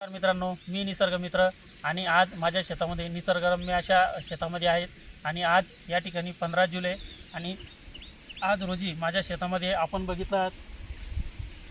मित्रांनो मी निसर्ग मित्र आणि आज माझ्या शेतामध्ये निसर्गरम्य अशा शेतामध्ये आहेत आणि आज या ठिकाणी पंधरा जुलै आणि आज रोजी माझ्या शेतामध्ये आपण बघितलं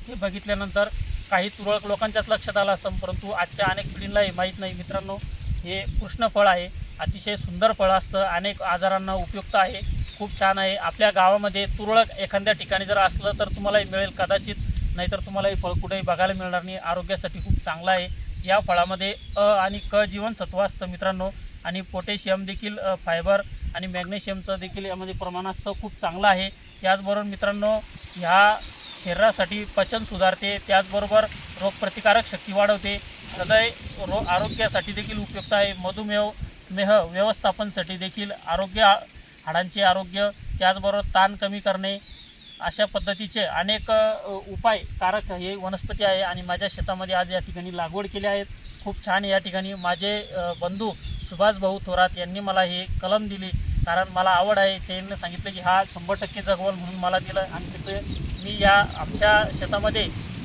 हे बघितल्यानंतर काही तुरळक लोकांच्याच लक्षात आलं असं परंतु आजच्या अनेक पिढींनाही माहीत नाही. मित्रांनो हे कृष्ण फळ आहे. अतिशय सुंदर फळ असतं. अनेक आजारांना उपयुक्त आहे. खूप छान आहे. आपल्या गावामध्ये तुरळक एखाद्या ठिकाणी जर असलं तर तुम्हालाही मिळेल. कदाचित नाहीतर तुम्हाला हे फळ कुठेही बघायला मिळणार नाही. आरोग्यासाठी खूप चांगलं आहे. या फळामध्ये अ आणि क जीवनसत्व असतं मित्रांनो. आणि पोटॅशियम देखील फायबर आणि मॅग्नेशियमचं देखील यामध्ये प्रमाण असतं. खूप चांगलं आहे. त्याचबरोबर मित्रांनो ह्या शरीरासाठी पचन सुधारते. त्याचबरोबर रोगप्रतिकारक शक्ती वाढवते. हृदय रो आरोग्यासाठी देखील उपयुक्त आहे. मधुमेह मेह व्यवस्थापनसाठी देखील आरोग्य हाडांचे आरोग्य त्याचबरोबर ताण कमी करणे अशा पद्धतीचे अनेक उपाय कारक हे वनस्पती आहे आणि माझ्या शेतामध्ये आज या ठिकाणी लागवड केली आहेत खूप छान या ठिकाणी माझे बंधू सुभाष भाऊ थोरात यांनी मला हे कलम दिली. कारण मला आवड आहे. त्यांनी सांगितलं की हा शंभर टक्के जगवल म्हणून मला दिलं. आणि तिथे मी या आमच्या शेतामध्ये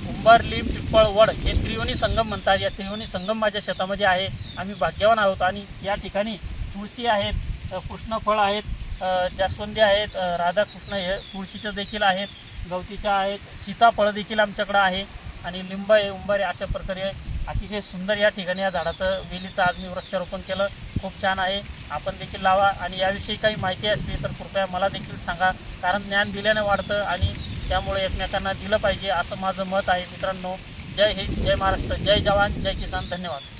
उंबर लिंब पिंपळ वड हे त्रिवणी संगम म्हणतात. या त्रिवणी संगम माझ्या शेतामध्ये आहे. आम्ही भाग्यवान आहोत. आणि या ठिकाणी तुळशी आहेत कृष्णफळ आहेत जास्वंदी आहेत राधाकृष्ण हे तुळशीचं देखील आहेत गवतीच्या आहेत सीताफळ देखील आमच्याकडं आहे आणि लिंब आहे उंबारे अशा प्रकारे अतिशय सुंदर या ठिकाणी या झाडाचं वेलीचं आज मी वृक्षारोपण केलं. खूप छान आहे. आपण देखील लावा आणि याविषयी काही माहिती असली तर कृपया मला देखील सांगा. कारण ज्ञान दिल्याने वाढतं आणि त्यामुळे एकमेकांना दिलं पाहिजे असं माझं मत आहे मित्रांनो. जय हिंद जय महाराष्ट्र जय जवान जय किसान. धन्यवाद.